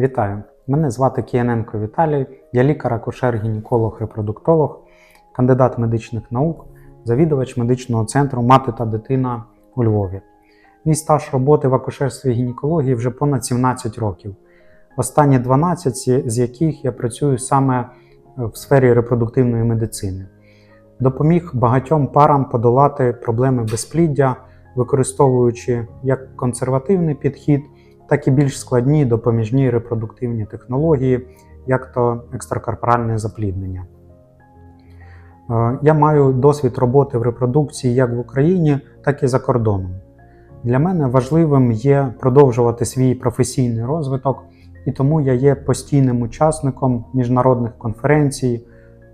Вітаю! Мене звати Кияненко Віталій, я лікар-акушер-гінеколог-репродуктолог, кандидат медичних наук, завідувач медичного центру Мати та дитина у Львові. Мій стаж роботи в акушерстві і гінекології вже понад 17 років. Останні 12 з- з яких я працюю саме в сфері репродуктивної медицини. Допоміг багатьом парам подолати проблеми безпліддя, використовуючи як консервативний підхід, так і більш складні допоміжні репродуктивні технології, як то екстракорпоральне запліднення. Е, Я маю досвід роботи в репродукції як в Україні, так і за кордоном. Для мене важливим є продовжувати свій професійний розвиток, і тому я є постійним учасником міжнародних конференцій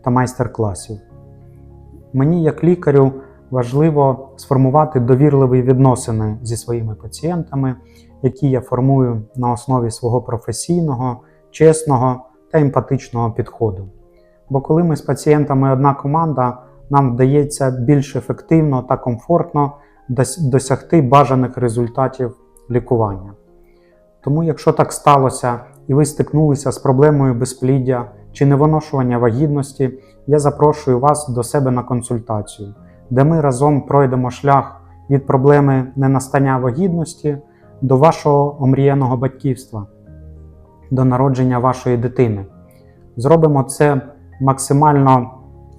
та майстер-класів. Мені, як лікарю, важливо сформувати довірливі відносини зі своїми пацієнтами, які я формую на основі свого професійного, чесного та емпатичного підходу. Бо коли ми з пацієнтами одна команда, нам вдається більш ефективно та комфортно досягти бажаних результатів лікування. Тому, якщо так сталося і ви стикнулися з проблемою безпліддя чи невиношування вагітності, я запрошую вас до себе на консультацію, де ми разом пройдемо шлях від проблеми ненастання вагітності до вашого омріяного батьківства, до народження вашої дитини. Зробимо це максимально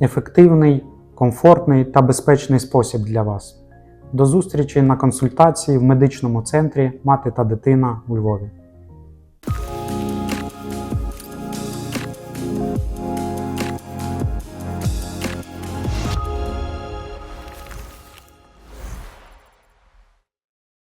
ефективний, комфортний та безпечний спосіб для вас. До зустрічі на консультації в медичному центрі Мати та дитина у Львові.